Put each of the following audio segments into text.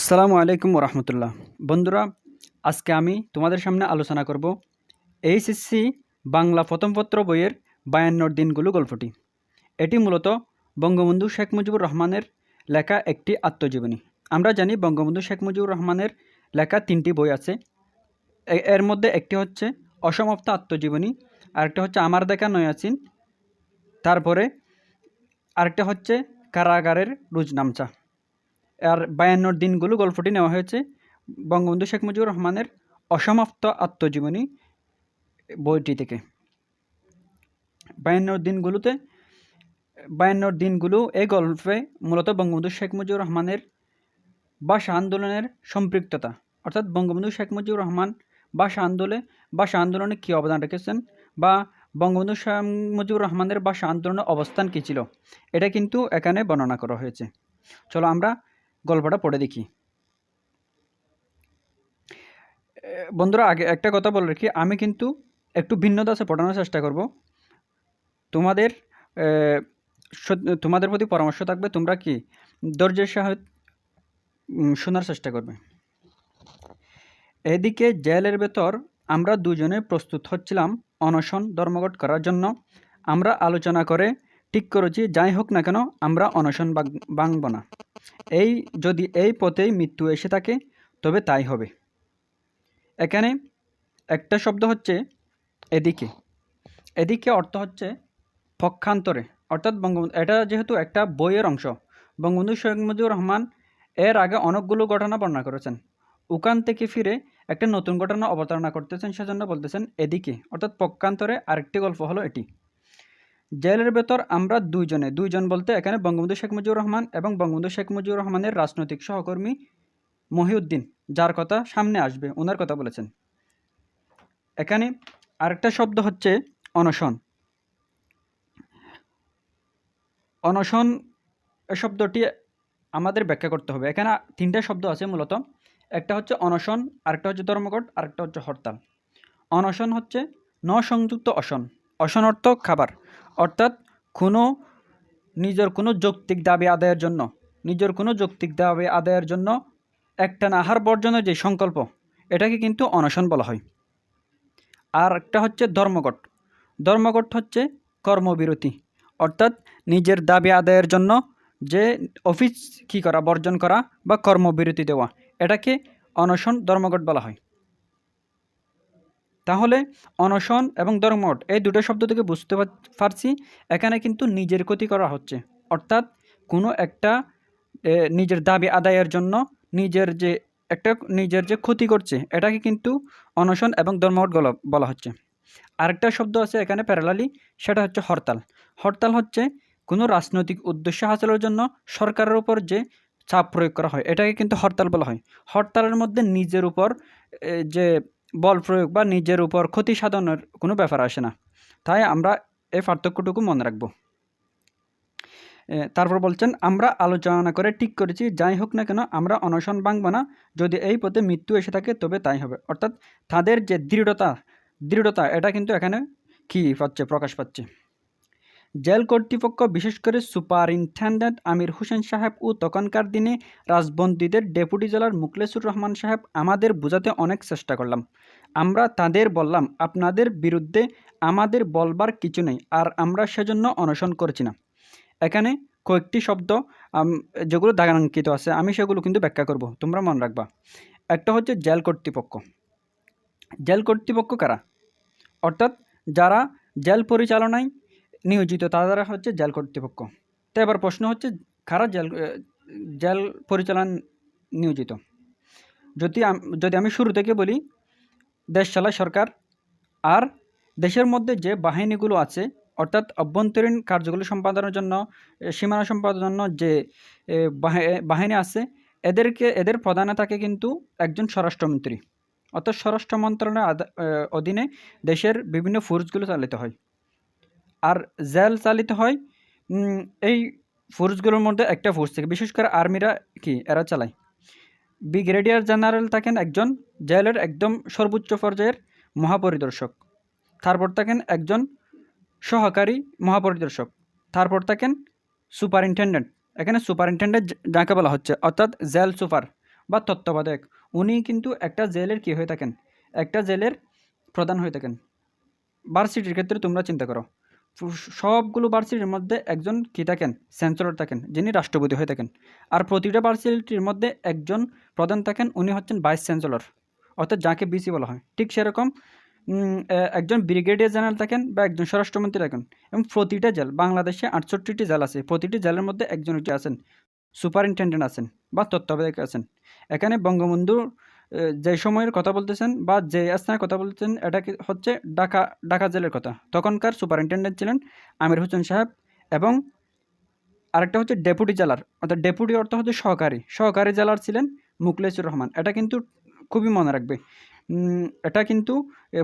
আসসালামু আলাইকুম রহমতুল্লাহ বন্ধুরা, আজকে আমি তোমাদের সামনে আলোচনা করব এইচএসসি বাংলা প্রথম পত্র বইয়ের বায়ান্নর দিনগুলো গল্পটি। এটি মূলত বঙ্গবন্ধু শেখ মুজিবুর রহমানের লেখা একটি আত্মজীবনী। আমরা জানি বঙ্গবন্ধু শেখ মুজিবুর রহমানের লেখা তিনটি বই আছে। এর মধ্যে একটি হচ্ছে অসমাপ্ত আত্মজীবনী, আরেকটা হচ্ছে আমার দেখা নয়াসিন, তারপরে আরেকটা হচ্ছে কারাগারের রুজনামচা। আর বায়ান্নর দিনগুলো গল্পটি নেওয়া হয়েছে বঙ্গবন্ধু শেখ মুজিবুর রহমানের অসমাপ্ত আত্মজীবনী বইটি থেকে। বায়ান্নর দিনগুলোতে, বায়ান্নর দিনগুলো এই গল্পে মূলত বঙ্গবন্ধু শেখ মুজিবুর রহমানের ভাষা আন্দোলনের সম্পৃক্ততা। অর্থাৎ বঙ্গবন্ধু শেখ মুজিবুর রহমান ভাষা আন্দোলনে ভাষা আন্দোলনে কী অবদান রেখেছেন বা বঙ্গবন্ধু শেখ মুজিবুর রহমানের ভাষা আন্দোলনের অবস্থান কী ছিল, এটা কিন্তু এখানে বর্ণনা করা হয়েছে। চলো আমরা গল্পটা পড়ে দেখি। বন্ধুরা, আগে একটা কথা বলে রাখি, আমি কিন্তু একটু ভিন্ন দাসে পড়ানোর চেষ্টা করব। তোমাদের তোমাদের প্রতি পরামর্শ থাকবে, তোমরা কি ধৈর্যের সাহায্য শোনার চেষ্টা করবে। এদিকে জেলের ভেতর আমরা দুজনে প্রস্তুত হচ্ছিলাম অনশন ধর্মঘট করার জন্য। আমরা আলোচনা করে ঠিক করেছি, যাই হোক না কেন, আমরা অনশন ভাঙ- ভাঙব না। এই যদি এই পথেই মৃত্যু এসে থাকে, তবে তাই হবে। এখানে একটা শব্দ হচ্ছে এদিকে। এদিকে অর্থ হচ্ছে পক্ষান্তরে। অর্থাৎ বঙ্গবন্ধু, এটা যেহেতু একটা বইয়ের অংশ, বঙ্গবন্ধু শেখ মুজিবুর রহমান এর আগে অনেকগুলো ঘটনা বর্ণনা করেছেন। ওখান থেকে ফিরে একটা নতুন ঘটনা অবতারণা করতেছেন, সেজন্য বলতেছেন এদিকে। অর্থাৎ পক্ষান্তরে আরেকটি গল্প হলো এটি। জেলের ভেতর আমরা দুইজনে, দুইজন বলতে এখানে বঙ্গবন্ধু শেখ মুজিবুর রহমান এবং বঙ্গবন্ধু শেখ মুজিবুর রহমানের রাজনৈতিক সহকর্মী মহিউদ্দিন, যার কথা সামনে আসবে, ওনার কথা বলেছেন। এখানে আরেকটা শব্দ হচ্ছে অনশন। অনশন শব্দটি আমাদের ব্যাখ্যা করতে হবে। এখানে তিনটা শব্দ আছে মূলত। একটা হচ্ছে অনশন, আরেকটা হচ্ছে ধর্মঘট, আরেকটা হচ্ছে হরতাল। অনশন হচ্ছে ন সংযুক্ত অসন। অসন অর্থ খাবার। অর্থাৎ কোনো নিজের কোনো যৌক্তিক দাবি আদায়ের জন্য, নিজের কোনো যৌক্তিক দাবি আদায়ের জন্য একটা আহার বর্জনের যে সংকল্প, এটাকে কিন্তু অনশন বলা হয়। আর একটা হচ্ছে ধর্মঘট। ধর্মঘট হচ্ছে কর্মবিরতি। অর্থাৎ নিজের দাবি আদায়ের জন্য যে অফিস কী করা, বর্জন করা বা কর্মবিরতি দেওয়া, এটাকে অনশন ধর্মঘট বলা হয়। তাহলে অনশন এবং ধর্মঘট এই দুটো শব্দ থেকে বুঝতে পার- পারছি, এখানে কিন্তু নিজের ক্ষতি করা হচ্ছে। অর্থাৎ কোনো একটা নিজের দাবি আদায়ের জন্য নিজের যে, একটা নিজের যে ক্ষতি করছে, এটাকে কিন্তু অনশন এবং ধর্মঘট বলা হচ্ছে। আরেকটা শব্দ আছে এখানে প্যারালালি সেটা হচ্ছে হরতাল। হরতাল হচ্ছে কোনো রাজনৈতিক উদ্দেশ্য হাসিলের জন্য সরকারের উপর যে চাপ প্রয়োগ করা হয়, এটাকে কিন্তু হরতাল বলা হয়। হরতালের মধ্যে নিজের উপর যে বল প্রয়োগ বা নিজের উপর ক্ষতি সাধনের কোনো ব্যাপার আসে না। তাই আমরা এই পার্থক্যটুকু মনে রাখব। তারপর বলছেন, আমরা আলোচনা করে ঠিক করেছি, যাই হোক না কেন, আমরা অনশন ভাঙব না। যদি এই পথে মৃত্যু এসে থাকে, তবে তাই হবে। অর্থাৎ তাদের যে দৃঢ়তা দৃঢ়তা, এটা কিন্তু এখানে কী পাচ্ছে, প্রকাশ পাচ্ছে। জেল কর্তৃপক্ষ, বিশেষ করে সুপারিনটেন্ডেন্ট আমির হোসেন সাহেব ও তখনকার দিনে রাজবন্দীদের ডেপুটি জেলার মুখলেসুর রহমান সাহেব, আমাদের বোঝাতে অনেক চেষ্টা করলাম। আমরা তাদের বললাম, আপনাদের বিরুদ্ধে আমাদের বলবার কিছু নেই, আর আমরা সেজন্য অনশন করছি না। এখানে কয়েকটি শব্দ যেগুলো দাগাঙ্কিত আছে, আমি সেগুলো কিন্তু ব্যাখ্যা করব, তোমরা মনে রাখবা। একটা হচ্ছে জেল কর্তৃপক্ষ। জেল কর্তৃপক্ষ কারা? অর্থাৎ যারা জেল পরিচালনায় নিয়োজিত তারা হচ্ছে জেল কর্তৃপক্ষ। তো এবার প্রশ্ন হচ্ছে, কারা জেল জেল পরিচালনা নিয়োজিত? যদি যদি আমি শুরু থেকে বলি, দেশ চালায় সরকার, আর দেশের মধ্যে যে বাহিনীগুলো আছে, অর্থাৎ অভ্যন্তরীণ কার্যগুলো সম্পাদনের জন্য সীমানা সম্পাদনের জন্য যে বাহিনী আছে, এদেরকে, এদের প্রধানে থাকে কিন্তু একজন স্বরাষ্ট্রমন্ত্রী। অর্থাৎ স্বরাষ্ট্র মন্ত্রণালয়ের অধীনে দেশের বিভিন্ন ফোর্সগুলো চালিত হয়। আর জেল চালিত হয় এই ফোর্সগুলোর মধ্যে একটা ফোর্স থেকে, বিশেষ করে আর্মিরা কি, এরা চালায়। ব্রিগেডিয়ার জেনারেল থাকেন একজন, জেলের একদম সর্বোচ্চ পর্যায়ের মহাপরিদর্শক। তারপর থাকেন একজন সহকারী মহাপরিদর্শক। তারপর থাকেন সুপারিনটেন্ডেন্ট। এখানে সুপারিনটেন্ডেন্ট যাকে বলা হচ্ছে, অর্থাৎ জেল সুপার বা তত্ত্বাবধায়ক। উনি কিন্তু একটা জেলের কী হয়ে থাকেন? একটা জেলের প্রধান হয়ে থাকেন। ভার্সিটির ক্ষেত্রে তোমরা চিন্তা করো। সবগুলো ভার্সিটির মধ্যে একজন কী থাকেন? চ্যান্সেলর থাকেন, যিনি রাষ্ট্রপতি হয়ে থাকেন। আর প্রতিটা ভার্সিটির মধ্যে একজন প্রধান থাকেন, উনি হচ্ছেন ভাইস চ্যান্সেলর অর্থাৎ যাকে বিসি বলা হয়। ঠিক সেরকম একজন ব্রিগেডিয়ার জেনারেল থাকেন বা একজন স্বরাষ্ট্রমন্ত্রী থাকেন। এবং প্রতিটা জেল, বাংলাদেশে আটষট্টিটি জেল আছে, প্রতিটি জেলের মধ্যে একজন আছেন, সুপারিনটেন্ডেন্ট আছেন বা তত্ত্বাবধায়ক আছেন। এখানে বঙ্গবন্ধু যে সময়ের কথা বলতেছেন বা যে স্থানের কথা বলতেছেন, এটা হচ্ছে ঢাকা ঢাকা জেলের কথা। তখনকার সুপারিনটেন্ডেন্ট ছিলেন আমির হোসেন সাহেব এবং আরেকটা হচ্ছে ডেপুটি জেলার, অর্থাৎ ডেপুটি অর্থ হচ্ছে সহকারী। সহকারী জেলার ছিলেন মুকলেসুর রহমান। এটা কিন্তু খুবই মনে রাখবে। এটা কিন্তু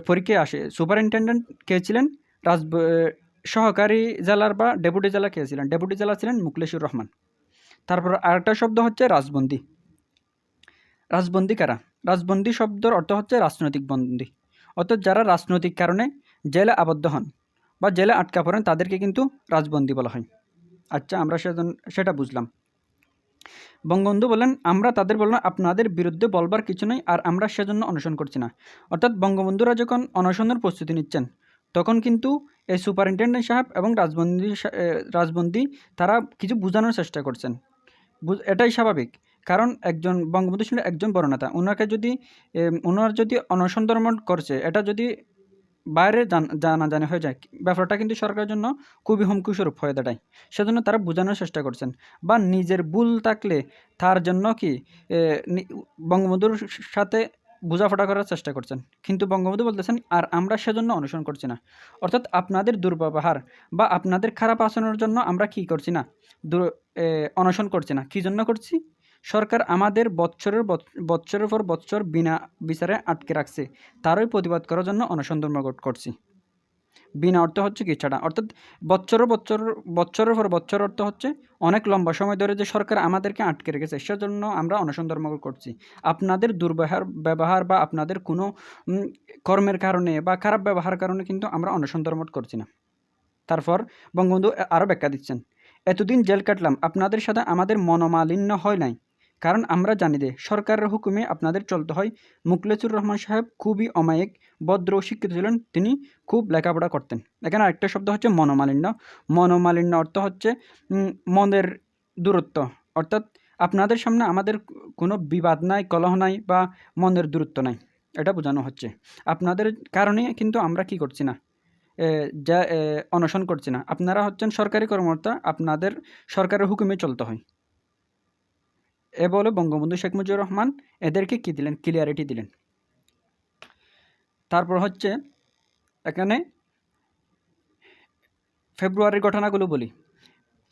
পরীক্ষায় আসে। সুপারিনটেন্ডেন্ট কে ছিলেন? রাজ সহকারী জেলার বা ডেপুটি জেলা কে ছিলেন? ডেপুটি জেলা ছিলেন মুকলেসুর রহমান। তারপর আরেকটা শব্দ হচ্ছে রাজবন্দি। রাজবন্দি কারা? রাজবন্দি শব্দের অর্থ হচ্ছে রাজনৈতিক বন্দী। অর্থাৎ যারা রাজনৈতিক কারণে জেলে আবদ্ধ হন বা জেলে আটকা পড়েন, তাদেরকে কিন্তু রাজবন্দি বলা হয়। আচ্ছা আমরা সেটা বুঝলাম। বঙ্গবন্ধু বলেন, আমরা তাদের বললাম আপনাদের বিরুদ্ধে বলবার কিছু নেই আর আমরা সেজন্য অনশন করছি না। অর্থাৎ বঙ্গবন্ধুরা যখন অনশনের প্রস্তুতি নিচ্ছেন, তখন কিন্তু এই সুপারিনটেন্ডেন্ট সাহেব এবং রাজবন্দি রাজবন্দি তারা কিছু বোঝানোর চেষ্টা করছেন। এটাই স্বাভাবিক। কারণ একজন বঙ্গবন্ধু ছিলেন একজন বড় নেতা। ওনাকে যদি ওনার যদি অনশন ধর্ম করছে, এটা যদি বাইরে জানা জানা হয়ে যায়, ব্যাপারটা কিন্তু সরকারের জন্য খুবই হুমকি স্বরূপ হয়ে দাঁড়ায়। সেজন্য তারা বোঝানোর চেষ্টা করছেন। বা নিজের ভুল থাকলে তার জন্য কি বঙ্গবন্ধুর সাথে বোঝাফোটা করার চেষ্টা করছেন। কিন্তু বঙ্গবন্ধু বলতেছেন, আর আমরা সেজন্য অনুসরণ করছি না। অর্থাৎ আপনাদের দুর্ব্যবহার বা আপনাদের খারাপ আচরণের জন্য আমরা কি করছি না? অনশন করছি না। কী জন্য করছি? সরকার আমাদের বৎসরের বৎ- বৎসরের পর বৎসর বিনা বিচারে আটকে রাখছে। তারই প্রতিবাদ করার জন্য অনশন ধর্মঘট করছি। বিনা অর্থ হচ্ছে কি? ছাড়া। অর্থাৎ বছরের বছর বছরের পর বছর অর্থ হচ্ছে অনেক লম্বা সময় ধরে যে সরকার আমাদেরকে আটকে রেখেছে, সেজন্য আমরা অনশন ধর্মঘট করছি। আপনাদের দুর্ব্যবহার, ব্যবহার বা আপনাদের কোনো কর্মের কারণে বা খারাপ ব্যবহার কারণে কিন্তু আমরা অনশন ধর্মঘট করছি না। তারপর বঙ্গবন্ধু আরও ব্যাখ্যা দিচ্ছেন। এতদিন জেল কাটলাম। আপনাদের সাথে আমাদের মনোমালিন্য হয় নাই। কারণ আমরা জানি যে সরকারের হুকুমে আপনাদের চলতে হয়। মুকলেসুর রহমান সাহেব খুবই অমায়িক, ভদ্র, শিক্ষিত ছিলেন। তিনি খুব লেখাপড়া করতেন। এখানে আরেকটা শব্দ হচ্ছে মনোমালিন্য। মনোমালিন্য অর্থ হচ্ছে মনের দূরত্ব। অর্থাৎ আপনাদের সামনে আমাদের কোনো বিবাদ নাই, কলহ নাই বা মনের দূরত্ব নাই। এটা বোঝানো হচ্ছে। আপনাদের কারণে কিন্তু আমরা কি করছি না? যা অনশন করছি না। আপনারা হচ্ছেন সরকারি কর্মকর্তা, আপনাদের সরকারের হুকুমে চলতে হয়। এ বলে বঙ্গবন্ধু শেখ মুজিবুর রহমান এদেরকে কী দিলেন? ক্লিয়ারিটি দিলেন। তারপর হচ্ছে এখানে ফেব্রুয়ারির ঘটনাগুলো বলি।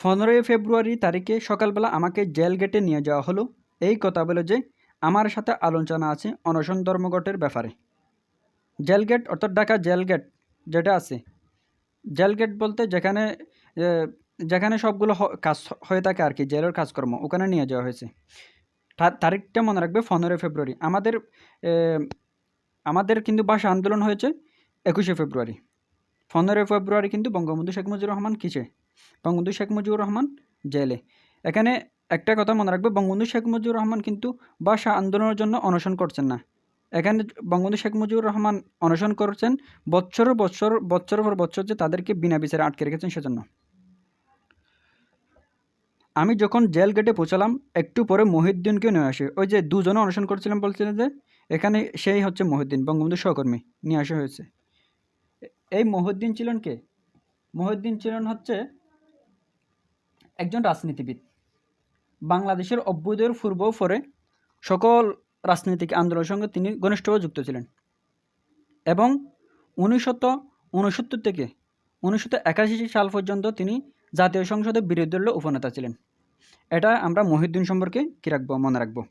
পনেরোই ফেব্রুয়ারি তারিখে সকালবেলা আমাকে জেল গেটে নিয়ে যাওয়া হলো। এই কথা বলে যে আমার সাথে আলোচনা আছে অনশন ধর্মঘটের ব্যাপারে। জেল গেট অর্থাৎ ঢাকা জেল গেট যেটা আছে। জেল গেট বলতে যেখানে যেখানে সবগুলো কাজ হয়ে থাকে আর কি, জেলের কাজকর্ম, ওখানে নিয়ে যাওয়া হয়েছে। তারিখটা মনে রাখবে পনেরোই ফেব্রুয়ারি। আমাদের আমাদের কিন্তু ভাষা আন্দোলন হয়েছে একুশে ফেব্রুয়ারি। পনেরোই ফেব্রুয়ারি কিন্তু বঙ্গবন্ধু শেখ মুজিবুর রহমান কিসে? বঙ্গবন্ধু শেখ মুজিবুর রহমান জেলে। এখানে একটা কথা মনে রাখবে, বঙ্গবন্ধু শেখ মুজিবুর রহমান কিন্তু ভাষা আন্দোলনের জন্য অনশন করছেন না। এখানে বঙ্গবন্ধু শেখ মুজিবুর রহমান অনশন করছেন বছরের বছর বছর পর বছর যে তাদেরকে বিনা বিচারে আটকে রেখেছেন সেজন্য। আমি যখন জেল গেটে পৌঁছালাম, একটু পরে মহিউদ্দিনকে নিয়ে আসে। ওই যে দুজনে অনশন করছিলাম বলছিলেন যে, এখানে সেই হচ্ছে মহিউদ্দিন, বঙ্গবন্ধু সহকর্মী, নিয়ে আসা হয়েছে। এই মহিউদ্দিন ছিলেন কে? মহিউদ্দিন ছিলেন হচ্ছে একজন রাজনীতিবিদ। বাংলাদেশের অভ্যুদয়ের পূর্ব পরে সকল রাজনৈতিক আন্দোলনের সঙ্গে তিনি ঘনিষ্ঠভাবে যুক্ত ছিলেন। এবং উনিশশত উনসত্তর থেকে উনিশশো একাশি সাল পর্যন্ত তিনি জাতীয় সংসদের বিরোধী দলের উপনেতা ছিলেন। এটা আমরা মহিউদ্দিন সম্পর্কে কী রাখব, মনে রাখব?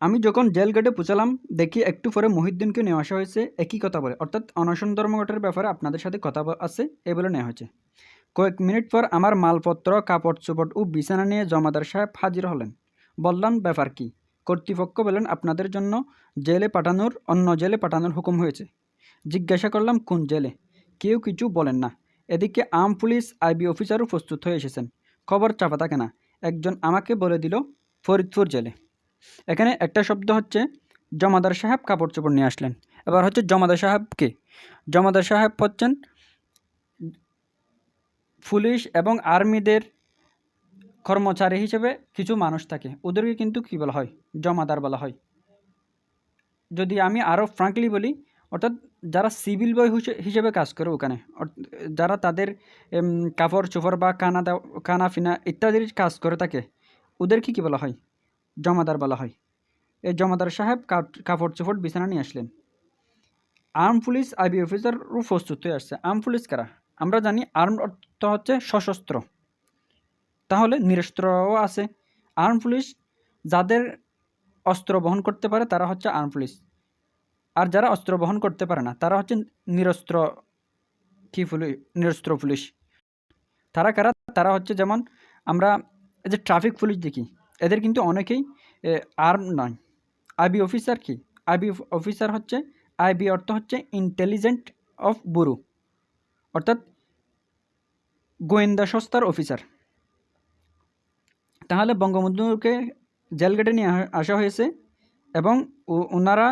আমি যখন জেল গেটে পৌঁছালাম, দেখি একটু পরে মহিউদ্দিনকে নেওয়া আসা হয়েছে, একই কথা বলে। অর্থাৎ অনশন ধর্মঘটের ব্যাপারে আপনাদের সাথে কথা আছে এই বলে নেওয়া হয়েছে। কয়েক মিনিট পর আমার মালপত্র, কাপড় চোপড় ও বিছানা নিয়ে জমাদার সাহেব হাজির হলেন। বললাম, ব্যাপার কি? কর্তৃপক্ষ বলেন আপনাদের জন্য জেলে পাঠানোর, অন্য জেলে পাঠানোর হুকুম হয়েছে। জিজ্ঞাসা করলাম, কোন জেলে? কেউ কিছু বলেন না। এদিকে আর্ম পুলিশ, আইবি অফিসারও প্রস্তুত হয়ে এসেছেন। খবর চাপা থাকে না। একজন আমাকে বলে দিল, ফরিদপুর জেলে। এখানে একটা শব্দ হচ্ছে, জমাদার সাহেব কাপড় চোপড় নিয়ে আসলেন। এবার হচ্ছে, জমাদার সাহেবকে জমাদার সাহেব হচ্ছেন পুলিশ এবং আর্মিদের কর্মচারী হিসেবে কিছু মানুষ থাকে। ওদেরকে কিন্তু কী বলা হয়? জমাদার বলা হয়। যদি আমি আরও ফ্রাঙ্কলি বলি অর্থাৎ যারা সিভিল বয় হিসেবে কাজ করে ওখানে যারা তাদের কাপড় চোপড় বা কানা কানা ফিনা ইত্যাদির কাজ করে থাকে, ওদেরকে কী বলা হয়? জমাদার বলা হয়। এই জমাদার সাহেব কাপ- কাপড় চোপড় বিছানা নিয়ে আসলেন। আর্ম পুলিশ আইবি অফিসারও প্রস্তুত হয়ে আসছে। আর্ম পুলিশ কারা? আমরা জানি আর্ম অর্থ হচ্ছে সশস্ত্র। তাহলে নিরস্ত্রও আছে। আর্ম পুলিশ যাদের অস্ত্র বহন করতে পারে তারা হচ্ছে আর্ম পুলিশ। আর যারা অস্ত্র বহন করতে পারে না, তারা হচ্ছে নিরস্ত্র কি পুলিশ নিরস্ত্র পুলিশ। তারা কারা? তারা হচ্ছে যেমন আমরা যে ট্রাফিক পুলিশ দেখি, এদের কিন্তু অনেকেই আর্ম নয়। আইবি অফিসার কি? আইবি অফিসার হচ্ছে আইবি অর্থ হচ্ছে ইন্টেলিজেন্ট অফ বুরু অর্থাৎ গোয়েন্দা সংস্থার অফিসার তাহলে বঙ্গবন্ধুকে জেল গেটে নিয়ে আসা হয়েছে এবং ওনারা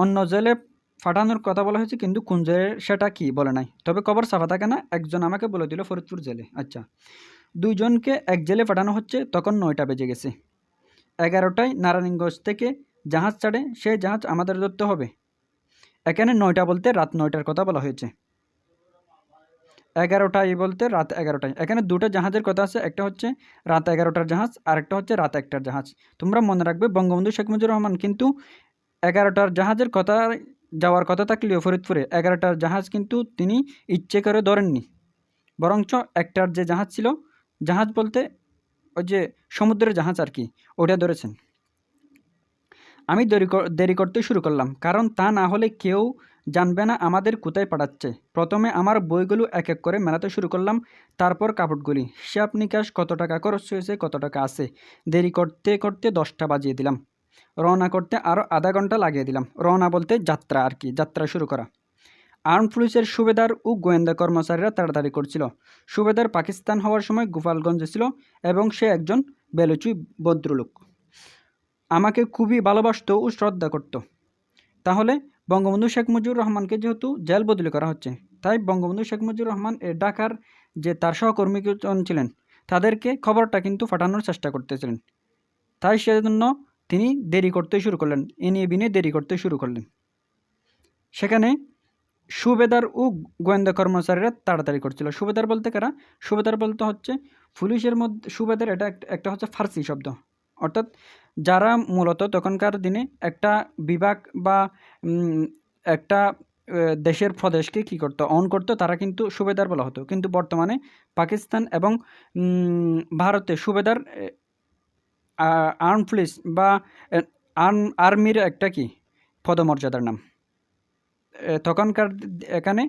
অন্য জেলে পাঠানোর কথা বলা হয়েছে, কিন্তু কোন জেলে সেটা কি বলে নাই। তবে কবর সাফা থাকে না, একজন আমাকে বলে দিল ফরিদপুর জেলে। আচ্ছা দুইজনকে এক জেলে পাঠানো হচ্ছে, তখন নয়টা বেজে গেছে। এগারোটায় নারায়ণগঞ্জ থেকে জাহাজ ছাড়ে সেই জাহাজ আমাদের ধরতে হবে। এখানে নয়টা বলতে রাত নয়টার কথা বলা হয়েছে। এগারোটায় বলতে রাত এগারোটায়। এখানে দুটো জাহাজের কথা আছে, একটা হচ্ছে রাত এগারোটার জাহাজ আর একটা হচ্ছে রাত একটার জাহাজ। তোমরা মনে রাখবে, বঙ্গবন্ধু শেখ মুজিবুর রহমান কিন্তু এগারোটার জাহাজের কথা যাওয়ার কথা থাকলেও ফরিদপুরে এগারোটার জাহাজ কিন্তু তিনি ইচ্ছে করে ধরেননি। বরঞ্চ একটার যে জাহাজ ছিল, জাহাজ বলতে ওই যে সমুদ্রের জাহাজ আর কি, ওটা ধরেছেন। আমি দেরি দেরি করতে শুরু করলাম, কারণ তা না হলে কেউ জানবে না আমাদের কোথায় পাঠাচ্ছে। প্রথমে আমার বইগুলো এক এক করে মেলাতে শুরু করলাম, তারপর কাপড়গুলি। হিসাব নিকাশ কত টাকা খরচ হয়েছে, কত টাকা আছে? দেরি করতে করতে দশটা বাজিয়ে দিলাম। রওনা করতে আরও আধা ঘণ্টা লাগিয়ে দিলাম। রওনা বলতে যাত্রা আর কি, যাত্রা শুরু করা। আর্ম পুলিশের সুবেদার ও গোয়েন্দা কর্মচারীরা তাড়াতাড়ি করছিল। সুবেদার পাকিস্তান হওয়ার সময় গোপালগঞ্জে ছিল এবং সে একজন বেলুচি ভদ্রলোক আমাকে খুবই ভালোবাসতো ও শ্রদ্ধা করত। তাহলে বঙ্গবন্ধু শেখ মুজিবুর রহমানকে যেহেতু জেল বদলি করা হচ্ছে, তাই বঙ্গবন্ধু শেখ মুজিবুর রহমান এ ঢাকার যে তার সহকর্মীজন ছিলেন, তাদেরকে খবরটা কিন্তু ফাটানোর চেষ্টা করতেছিলেন। তাই সেজন্য তিনি দেরি করতে শুরু করলেন। এনিয়ে বিনে দেরি করতে শুরু করলেন। সেখানে সুবেদার ও গোয়েন্দা কর্মচারীরা তাড়াতাড়ি করছিল। সুবেদার বলতে কারা? সুবেদার বলতে হচ্ছে পুলিশের মধ্যে, সুবেদার এটা একটা- একটা হচ্ছে ফার্সি শব্দ। অর্থাৎ যারা মূলত তখনকার দিনে একটা বিভাগ বা একটা দেশের প্রদেশকে কী করতো অন করতো, তারা কিন্তু সুবেদার বলা হতো। কিন্তু বর্তমানে পাকিস্তান এবং ভারতে সুবেদার আর্ম পুলিশ বা আর্ম আর্মির একটা কি? পদমর্যাদার নাম। তখনকার এখানে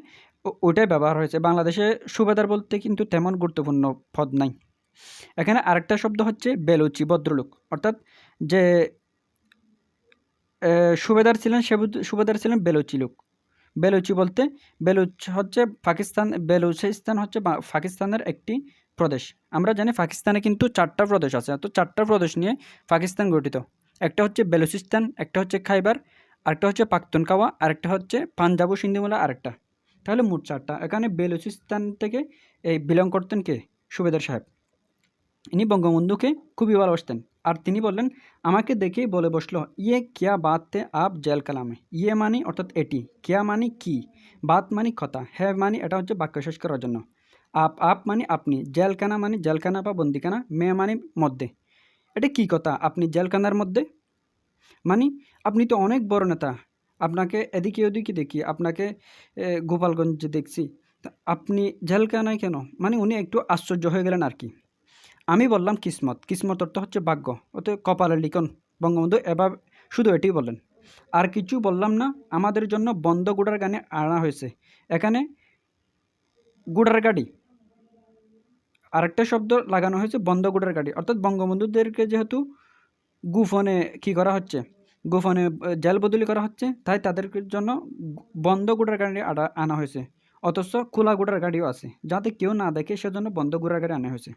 ওটাই ব্যবহার হয়েছে। বাংলাদেশে সুবেদার বলতে কিন্তু তেমন গুরুত্বপূর্ণ পদ নাই। এখানে আরেকটা শব্দ হচ্ছে বেলুচি, ভদ্রলোক। অর্থাৎ যে সুবেদার ছিলেন সে সুবেদার ছিলেন বেলুচি লোক। বেলুচি বলতে, বেলুচ হচ্ছে পাকিস্তান, বেলুচিস্তান হচ্ছে পাকিস্তানের একটি প্রদেশ। আমরা জানি পাকিস্তানে কিন্তু চারটা প্রদেশ আছে। তো চারটা প্রদেশ নিয়ে পাকিস্তান গঠিত। একটা হচ্ছে বেলুচিস্তান, একটা হচ্ছে খাইবার, আরেকটা হচ্ছে পাখতুনখাওয়া, আরেকটা হচ্ছে পাঞ্জাব ও সিন্ধিমুলা, আরেকটা। তাহলে মোট চারটা। এখানে বেলুচিস্তান থেকে এই বিলং করতেন কে? সুবেদার সাহেব। ইনি বঙ্গবন্ধুকে খুবই ভালোবাসতেন। আর তিনি বললেন, আমাকে দেখেই বলে বসল ইয়ে কিয়া বাত তে আপ জেল কালামে? ইয়ে মানি অর্থাৎ এটি। কিয়া মানি কি? বাত মানি কথা। হ্যাঁ মানি, এটা হচ্ছে বাক্য শেষ করার জন্য। আপ আপ মানে আপনি, জেলখানা মানে জেলখানা বা বন্দিখানা, মে মানে মধ্যে। এটা কি কথা? আপনি জেলখানার মধ্যে? মানে আপনি তো অনেক বড় নেতা। আপনাকে এদিকে ওদিকে দেখি, আপনাকে গোপালগঞ্জে দেখছি। আপনি জেলখানায় কেন? মানে উনি একটু আশ্চর্য হয়ে গেলেন আর কি। আমি বললাম কিসমত। কিসমত অর্থ হচ্ছে ভাগ্য। ওতে কপালের লিখন বঙ্গবন্ধু এবার শুধু এটি বললেন। আর কিছু বললাম না, আমাদের জন্য বন্ধ গুড়ার গানে আনা হয়েছে। এখানে গুড়ার গাড়ি। আরেকটা শব্দ লাগানো হয়েছে বন্ধ গুড়ার গাড়ি। অর্থাৎ বঙ্গবন্ধুদেরকে যেহেতু গুফনে কি করা হচ্ছে? আহ, জেল বদলি করা হচ্ছে তাই তাদের জন্য বন্ধ গুড়ার গাড়ি আনা- হয়েছে। অথচ খোলা গুড়ার গাড়িও আছে। যাতে কেউ না দেখে সেজন্য বন্ধ গুড়ার গাড়ি আনা হয়েছে।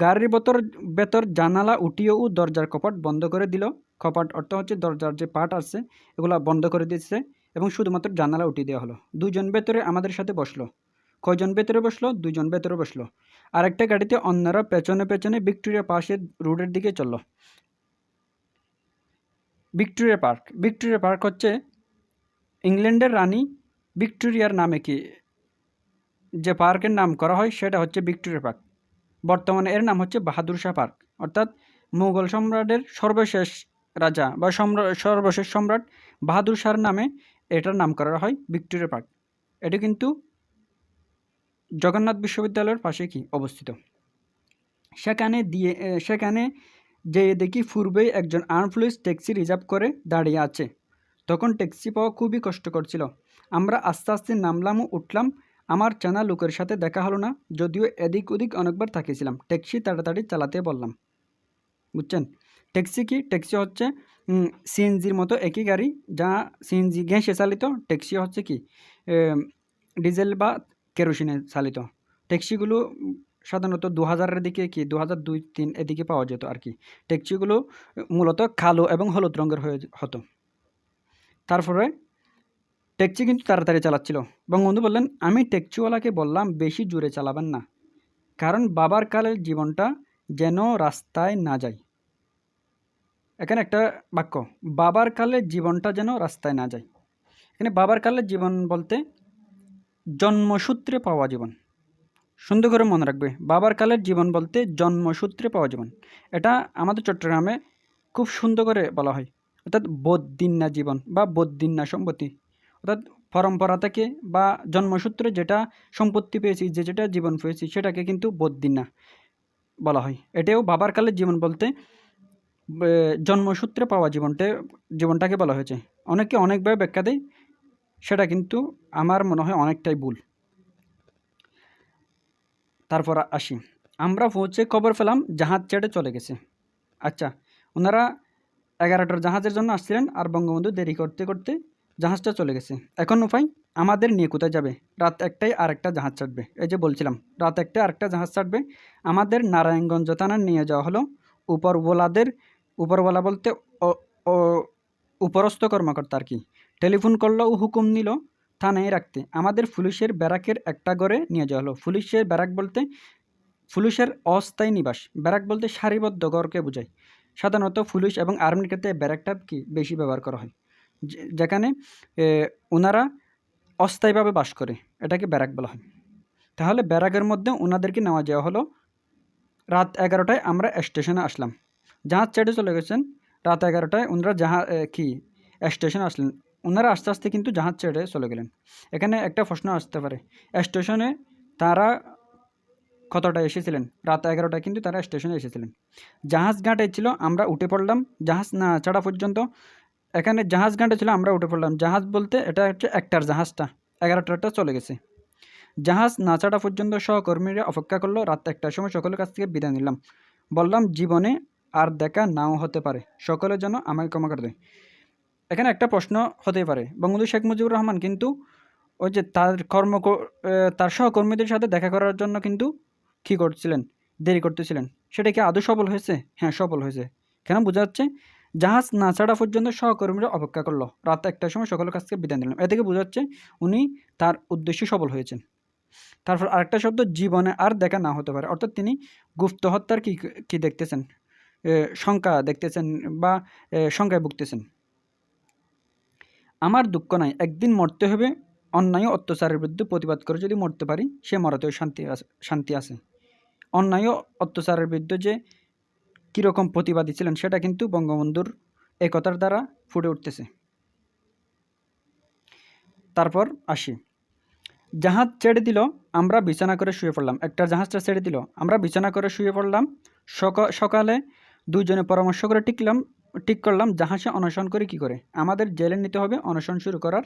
গাড়ির ভেতর ভেতর জানালা উঠিয়ে ও দরজার কপাট বন্ধ করে দিল। কপাট অর্থ হচ্ছে দরজার যে পাট আছে এগুলো বন্ধ করে দিচ্ছে এবং শুধুমাত্র জানালা উঠিয়ে দেওয়া হলো। দুজন ভেতরে আমাদের সাথে বসল। কয়জন ভেতরে বসল? দুজন ভেতরে বসল। আরেকটা গাড়িতে অন্যরা পেছনে পেছনে ভিক্টোরিয়া পাশে রোডের দিকে চলল। ভিক্টোরিয়া পার্ক ভিক্টোরিয়া পার্ক হচ্ছে ইংল্যান্ডের রানী ভিক্টোরিয়ার নামে কি, যে পার্কের নাম করা হয় সেটা হচ্ছে ভিক্টোরিয়া পার্ক। বর্তমানে এর নাম হচ্ছে বাহাদুর শাহ পার্ক, অর্থাৎ মুঘল সম্রাটের সর্বশেষ রাজা বা সর্বশেষ সম্রাট বাহাদুর শাহর নামে এটার নাম করা হয় ভিক্টোরিয়া পার্ক। এটি কিন্তু জগন্নাথ বিশ্ববিদ্যালয়ের পাশে কি অবস্থিত? সেখানে দিয়ে সেখানে যে দেখি পূর্বেই একজন আর্ম পুলিশ ট্যাক্সি রিজার্ভ করে দাঁড়িয়ে আছে। তখন ট্যাক্সি পাওয়া খুবই কষ্টকর ছিল। আমরা আস্তে আস্তে নামলাম ও উঠলাম। আমার চেনা লোকের সাথে দেখা হলো না, যদিও এদিক ওদিক অনেকবার থাকিয়েছিলাম ট্যাক্সি তাড়াতাড়ি চালাতে বললাম। বুঝছেন? ট্যাক্সি কি? ট্যাক্সি হচ্ছে সিএনজির মতো একই গাড়ি, যা সিএনজি গ্যাসে চালিত। ট্যাক্সি হচ্ছে কি? ডিজেল বা কেরোসিনে চালিত। ট্যাক্সিগুলো সাধারণত দু হাজারের দিকে কি দু হাজার দুই তিন এদিকে পাওয়া যেত আর কি। ট্যাক্সিগুলো মূলত কালো এবং হলুদ রঙের হয়ে হতো। তারপরে ট্যাক্সি কিন্তু তাড়াতাড়ি চালাচ্ছিল। বঙ্গবন্ধু বললেন, আমি ট্যাক্সিওয়ালাকে বললাম, বেশি জোরে চালাবেন না। কারণ বাবার কালের জীবনটা যেন রাস্তায় না যায়। এখানে একটা বাক্য, বাবার কালের জীবনটা যেন রাস্তায় না যায়। এখানে বাবার কালের জীবন বলতে জন্মসূত্রে পাওয়া জীবন। সুন্দর করে মনে রাখবে, বাবার কালের জীবন বলতে জন্মসূত্রে পাওয়া জীবন। এটা আমাদের চট্টগ্রামে খুব সুন্দর করে বলা হয়। অর্থাৎ বদ্দিন্না জীবন বা বদ্দিন্না সম্পত্তি। অর্থাৎ পরম্পরা থেকে বা জন্মসূত্রে যেটা সম্পত্তি পেয়েছি, যে যেটা জীবন পেয়েছি, সেটাকে কিন্তু বদ্দিন্না বলা হয়। এটাও বাবার কালের জীবন বলতে জন্মসূত্রে পাওয়া জীবনটা, জীবনটাকে বলা হয়েছে। অনেকে অনেকভাবে ব্যাখ্যা দেয়। সেটা কিন্তু আমার মনে হয় অনেকটাই ভুল। তারপর আসি। আমরা পৌঁছে খবর পেলাম, জাহাজ ছেড়ে চলে গেছে। আচ্ছা ওনারা এগারোটার জাহাজের জন্য আসছিলেন আর বঙ্গবন্ধু দেরি করতে করতে জাহাজটা চলে গেছে। এখন উপায়, আমাদের নিয়ে কোথায় যাবে? রাত একটাই আরেকটা জাহাজ ছাড়বে। এই যে বলছিলাম, রাত একটায় আরেকটা জাহাজ ছাড়বে। আমাদের নারায়ণগঞ্জ থানায় নিয়ে যাওয়া হলো। উপরওয়ালাদের, উপরওয়ালা বলতে উপরস্থ কর্মকর্তা আর কি। টেলিফোন করল ও হুকুম নিল থানায় রাখতে। আমাদের পুলিশের ব্যারাকের একটা ঘরে নিয়ে যাওয়া হলো। পুলিশের ব্যারাক বলতে, পুলিশের অস্থায়ী নিবাস। ব্যারাক বলতে সারিবদ্ধ ঘরকে বোঝায়। সাধারণত পুলিশ এবং আর্মির ক্ষেত্রে ব্যারাকটা কি বেশি ব্যবহার করা হয়? যেখানে ওনারা অস্থায়ীভাবে বাস করে। এটাকে ব্যারাক বলা হয়। তাহলে ব্যারাকের মধ্যে ওনাদেরকে নেওয়া যাওয়া হলো রাত এগারোটায় আমরা স্টেশনে আসলাম। জাহাজ ছেড়ে চলে গেছেন, রাত এগারোটায় ওনারা জাহা কি, স্টেশনে আসলেন ওনারা আস্তে আস্তে কিন্তু জাহাজ ছেড়ে চলে গেলেন। এখানে একটা প্রশ্ন আসতে পারে। স্টেশনে তারা কতটা এসেছিলেন? রাত এগারোটায় কিন্তু তারা স্টেশনে এসেছিলেন। জাহাজ ঘাটে ছিল, আমরা উঠে পড়লাম। জাহাজ না ছাড়া পর্যন্ত এখানে জাহাজ ঘাটে ছিল, আমরা উঠে পড়লাম। জাহাজ বলতে এটা হচ্ছে একটার জাহাজটা, এগারোটাটা চলে গেছে। জাহাজ না ছাড়া পর্যন্ত সহকর্মীরা অপেক্ষা করল, রাত একটার সময় সকলের কাছ থেকে বিদায় নিলাম। বললাম, জীবনে আর দেখা নাও হতে পারে। সকলের জন্য আমাকে ক্ষমা করে দেয়। এখানে একটা প্রশ্ন হতে পারে। বঙ্গবন্ধু শেখ মুজিবুর রহমান কিন্তু ওই যে তার কর্ম তার সহকর্মীদের সাথে দেখা করার জন্য কিন্তু কী করছিলেন? দেরি করতেছিলেন। সেটা কি আদৌ সফল হয়েছে? হ্যাঁ সফল হয়েছে। কেন বোঝা যাচ্ছে, জাহাজ না ছাড়া পর্যন্ত সহকর্মীরা অপেক্ষা করল। রাত একটার সময় সকলের কাছ থেকে বিদায় নিলাম এ থেকে বোঝা যাচ্ছে, উনি তার উদ্দেশ্যে সফল হয়েছেন। তারপর আরেকটা শব্দ, জীবনে আর দেখা না হতে পারে। অর্থাৎ তিনি গুপ্ত হত্যার কি কি দেখতেছেন? শঙ্কা দেখতেছেন বা শঙ্কায় ভুগতেছেন। আমার দুঃখ নাই। একদিন মরতে হবে অন্যায় অত্যাচারের বিরুদ্ধে প্রতিবাদ করে যদি মরতে পারি, সে মরাতেও শান্তি আছে শান্তি আছে। অন্যায় অত্যাচারের বিরুদ্ধে যে কীরকম প্রতিবাদী ছিলেন, সেটা কিন্তু বঙ্গবন্ধুর একতার দ্বারা ফুটে উঠতেছে। তারপর আসি। জাহাজ ছেড়ে দিল, আমরা বিছানা করে শুয়ে পড়লাম। একটা জাহাজটা ছেড়ে দিল, আমরা বিছানা করে শুয়ে পড়লাম। সকা- সকালে দুইজনে পরামর্শ করে টিকলাম ঠিক করলাম জাহাজে অনশন করে কি করে? আমাদের জেলে নিতে হবে অনশন শুরু করার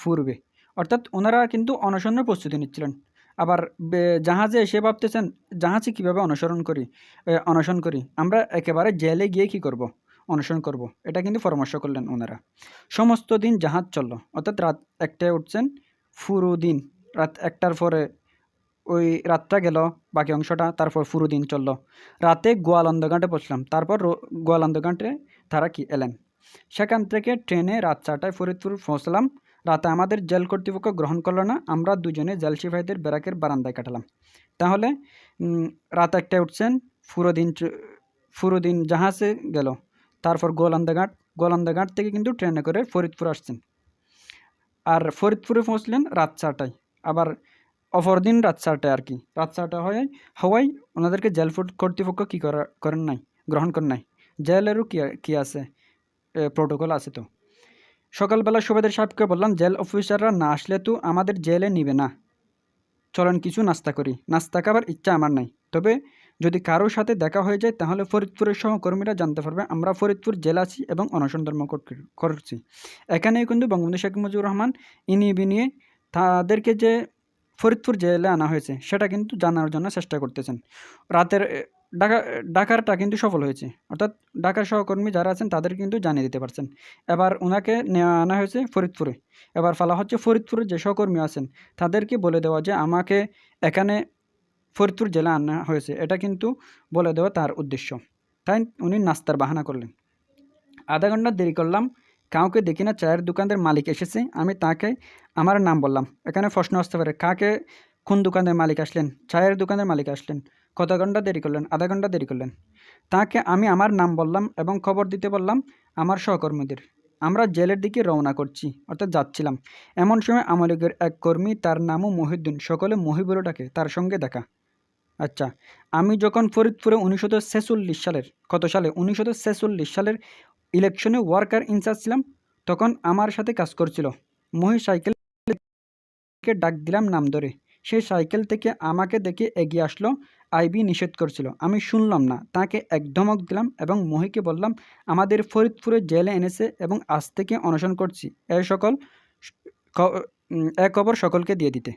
পূর্বে। অর্থাৎ ওনারা কিন্তু অনশনের প্রস্তুতি নিচ্ছিলেন। আবার জাহাজে এসে ভাবতেছেন জাহাজে কীভাবে অনুসরণ করি অনশন করি, আমরা একেবারে জেলে গিয়ে কি করব? অনশন করব। এটা কিন্তু পরামর্শ করলেন ওনারা। সমস্ত দিন জাহাজ চলল। অর্থাৎ রাত একটায় উঠছেন, পুরো দিন। রাত একটার পরে ওই রাতটা গেল, বাকি অংশটা তারপর পুরো দিন চলল। রাতে গোয়াল গোয়ালন্দঘাটে পৌঁছলাম, তারপর রো- গোয়ালন্দঘাটে তারা কি এলেন? সেখান থেকে ট্রেনে রাত চারটায় ফরিদপুর পৌঁছলাম। রাতে আমাদের জেল কর্তৃপক্ষ গ্রহণ করল না, আমরা দুজনে জেল সিপাহীদের ব্যারাকের বারান্দায় কাটালাম। তাহলে রাত একটায় উঠছেন, পুরো দিন পুরো দিন জাহাজে গেল। তারপর গোয়ালন্দাঘাট গোয়ালন্দাঘাট থেকে কিন্তু ট্রেনে করে ফরিদপুর আসছেন। আর ফরিদপুরে পৌঁছলেন রাত চারটায়। আবার অপরদিন রাত চারটায় আর কি রাত চারটা হয়ে হওয়ায় ওনাদেরকে জেল ফুড কর্তৃপক্ষ কী করা করেন নাই, গ্রহণ করেন নাই। জেলেরও কী কী আছে? প্রোটোকল আছে তো। সকালবেলা সুবেদার সাহেবকে বললাম, জেল অফিসাররা না আসলে তো আমাদের জেলে নিবে না। চলেন কিছু নাস্তা করি। নাস্তা খাবার ইচ্ছা আমার নাই। তবে যদি কারোর সাথে দেখা হয়ে যায়, তাহলে ফরিদপুরের সহকর্মীরা জানতে পারবে। আমরা ফরিদপুর জেলা আছি এবং অনশন ধর্ম কর- করছি। এখানেই কিন্তু বঙ্গবন্ধু শেখ মুজিবুর রহমান ইনিয়ে বিনিয়ে তাদেরকে যে ফরিদপুর জেলে আনা হয়েছে, সেটা কিন্তু জানার জন্য চেষ্টা করতেছেন। রাতের ডাকা ডাকারটা কিন্তু সফল হয়েছে। অর্থাৎ ডাকার সহকর্মী যারা আছেন, তাদের কিন্তু জানিয়ে দিতে পারছেন। এবার ওনাকে নেওয়া, আনা হয়েছে ফরিদপুরে। এবার ফেলা হচ্ছে ফরিদপুরে যে সহকর্মী আছেন, তাদেরকে বলে দেওয়া যে আমাকে এখানে ফরিদপুর জেলা আনা হয়েছে। এটা কিন্তু বলে দেওয়া তার উদ্দেশ্য। তাই উনি নাস্তার বাহানা করলেন। আধা ঘণ্টা দেরি করলাম কাউকে দেখি না, চায়ের দোকানের মালিক এসেছে, আমি তাকে আমার নাম বললাম। এখানে প্রশ্ন আসতে পারে, কাকে কোন দোকানের মালিক আসলেন? চায়ের দোকানের মালিক আসলেন, কত ঘণ্টা দেরি করলেন, আধা ঘণ্টা দেরি করলেন? তাকে আমি আমার নাম বললাম এবং খবর দিতে বললাম আমার সহকর্মীদের। আমরা জেলের দিকে রওনা করছি, অর্থাৎ যাচ্ছিলাম। এমন সময় আমলিগের এক কর্মী, তার নামও মহিউদ্দিন, সকলে মহিবুল ডাকে, তার সঙ্গে দেখা। আচ্ছা আমি যখন ফরিদপুরে উনিশশো ছেচল্লিশ সালের, কত সালে? উনিশশো ছেচল্লিশ সালের ইলেকশনে ওয়ার্কার ইনচার্জ ছিলাম, তখন আমার সাথে কাজ করছিল। মহি সাইকেলকে ডাক দিলাম নাম ধরে। সেই সাইকেল থেকে আমাকে দেখে এগিয়ে আসলো, আইবি নিষেধ করছিল। আমি শুনলাম না, তাকে এক ধমক দিলাম এবং মহিকে বললাম, আমাদের ফরিদপুরে জেলে এনেছে এবং আজ থেকে অনশন করছি। এ সকল এ খবর সকলকে দিয়ে দিতে।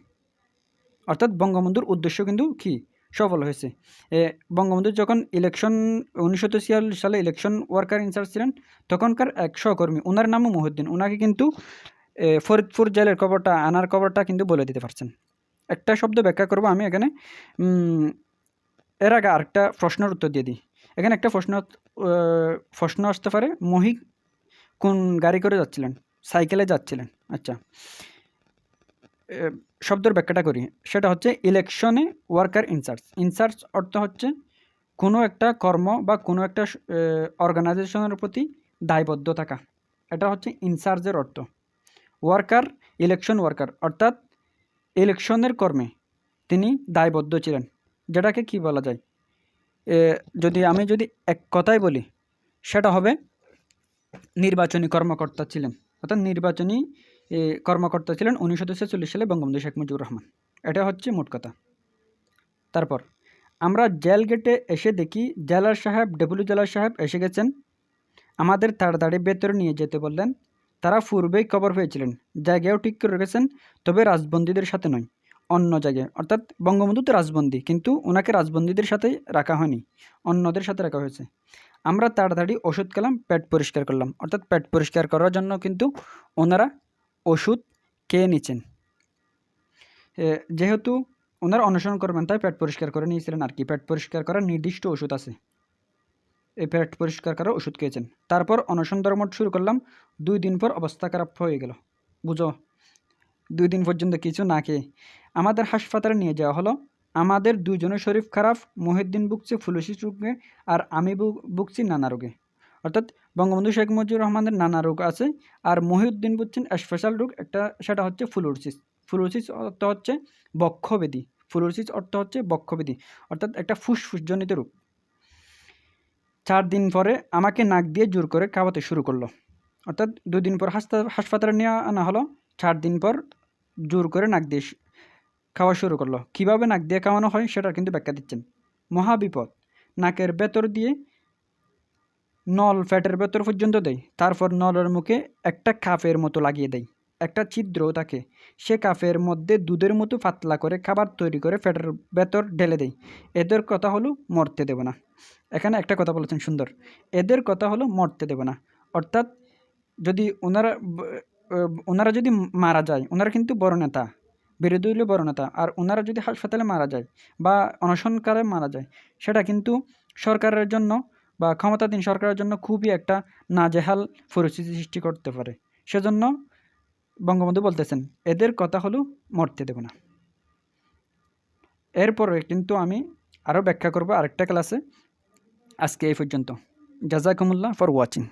অর্থাৎ বঙ্গবন্ধুর উদ্দেশ্য কিন্তু কি? সফল হয়েছে। এ, বঙ্গবন্ধু যখন ইলেকশন উনিশশো সালে ইলেকশন ওয়ার্কার ইনচার্জ ছিলেন তখনকার এক সহকর্মী ওনার নামও মহিউদ্দিন ওনাকে কিন্তু ফরিদপুর জেলের খবরটা আনার খবরটা কিন্তু বলে দিতে পারছেন। একটা শব্দ ব্যাখ্যা করব আমি এখানে। এর আগে আরেকটা প্রশ্নের উত্তর দিয়ে দিই। এখানে একটা প্রশ্ন প্রশ্ন আসতে পারে মহি কোন গাড়ি করে যাচ্ছিলেন? সাইকেলে যাচ্ছিলেন? আচ্ছা। শব্দের ব্যাখ্যাটা করি। সেটা হচ্ছে ইলেকশনে ওয়ার্কার ইনচার্জ ইনচার্জ অর্থ হচ্ছে কোনো একটা কর্ম বা কোনো একটা অর্গানাইজেশনের প্রতি দায়বদ্ধ থাকা। এটা হচ্ছে ইনচার্জের অর্থ। ওয়ার্কার ইলেকশন ওয়ার্কার অর্থাৎ ইলেকশনের কর্মে তিনি দায়বদ্ধ ছিলেন। যেটাকে কি বলা যায়? যদি আমি যদি এক কথায় বলি, সেটা হবে নির্বাচনী কর্মকর্তা ছিলেন। অর্থাৎ নির্বাচনী কর্মকর্তা ছিলেন উনিশশো ছেচল্লিশ সালে বঙ্গবন্ধু শেখ মুজিবুর রহমান। এটা হচ্ছে মোট কথা। তারপর, আমরা জেল গেটে এসে দেখি জেলার সাহেব ডেপুটি জেলার সাহেব এসে গেছেন। আমাদের তাড়াতাড়ি ভেতরে নিয়ে যেতে বললেন। তারা পূর্বেই খবর পেয়েছিলেন, জায়গাও ঠিক করে রেখেছেন, তবে রাজবন্দীদের সাথে নয়, অন্য জায়গায়। অর্থাৎ বঙ্গবন্ধু তো রাজবন্দী, কিন্তু ওনাকে রাজবন্দীদের সাথে রাখা হয়নি, অন্যদের সাথে রাখা হয়েছে। আমরা তাড়াতাড়ি ওষুধ খেলাম, পেট পরিষ্কার করলাম। অর্থাৎ পেট পরিষ্কার করার জন্য কিন্তু ওনারা ওষুধ খেয়ে নিচ্ছেন। যেহেতু ওনারা অনুসরণ করবেন, তাই পেট পরিষ্কার করে নিয়েছিলেন আর কি। পেট পরিষ্কার করার নির্দিষ্ট ওষুধ আছে। এই পেট পরিষ্কার করার ওষুধ খেয়েছেন। তারপর অনশন ধর্ম শুরু করলাম। দুই দিন পর অবস্থা খারাপ হয়ে গেল। বুঝো? দুই দিন পর্যন্ত কিছু না খেয়ে। আমাদের হাসপাতালে নিয়ে যাওয়া হলো। আমাদের দুজনের শরীর খারাপ। মহিউদ্দিন ভুগছে ফুলসি রোগে আর আমি ভুগছি নানা রোগে। অর্থাৎ বঙ্গবন্ধু শেখ মুজিবুর রহমানের নানা রোগ আছে। আর মহিউদ্দিন বুঝছেন স্পেশাল রোগ একটা, সেটা হচ্ছে ফ্লুরোসিস। ফ্লুরোসিস অর্থ হচ্ছে বক্ষবেদী। ফ্লুরোসিস অর্থ হচ্ছে বক্ষবেদী, অর্থাৎ একটা ফুসফুসজনিত রোগ। চার দিন পরে আমাকে নাক দিয়ে জোর করে খাওয়াতে শুরু করল। অর্থাৎ দুই দিন পর হাসপাতালে নিয়ে আনা হলো। চার দিন পর জোর করে নাক দিয়ে খাওয়া শুরু করল। কীভাবে নাক দিয়ে খাওয়ানো হয় সেটা কিন্তু ব্যাখ্যা দিচ্ছেন। মহাবিপদ। নাকের ভেতর দিয়ে নল ফ্যাটের ভেতর পর্যন্ত দেয়। তারপর নলের মুখে একটা কাফের মতো লাগিয়ে দেয়। একটা ছিদ্র থাকে। সে কাফের মধ্যে দুধের মতো পাতলা করে খাবার তৈরি করে ফ্যাটের ভেতর ঢেলে দেয়। এদের কথা হলো, মরতে দেব না। এখানে একটা কথা বলেছেন সুন্দর। এদের কথা হলো, মরতে দেব না। অর্থাৎ যদি ওনারা ওনারা যদি মারা যায় ওনারা কিন্তু বড় নেতা, বিরোধী দলীয় বড় নেতা। আর ওনারা যদি হাসপাতালে মারা যায় বা অনশনকারে মারা যায়, সেটা কিন্তু সরকারের জন্য বা ক্ষমতাধীন সরকারের জন্য খুবই একটা নাজেহাল পরিস্থিতি সৃষ্টি করতে পারে। সেজন্য বঙ্গবন্ধু বলতেছেন, এদের কথা হলো মরতে দেব না। এরপরে কিন্তু আমি আরও ব্যাখ্যা করব আরেকটা ক্লাসে। আজকে এই পর্যন্ত। জাজাকুমুল্লাহ ফর ওয়াচিং।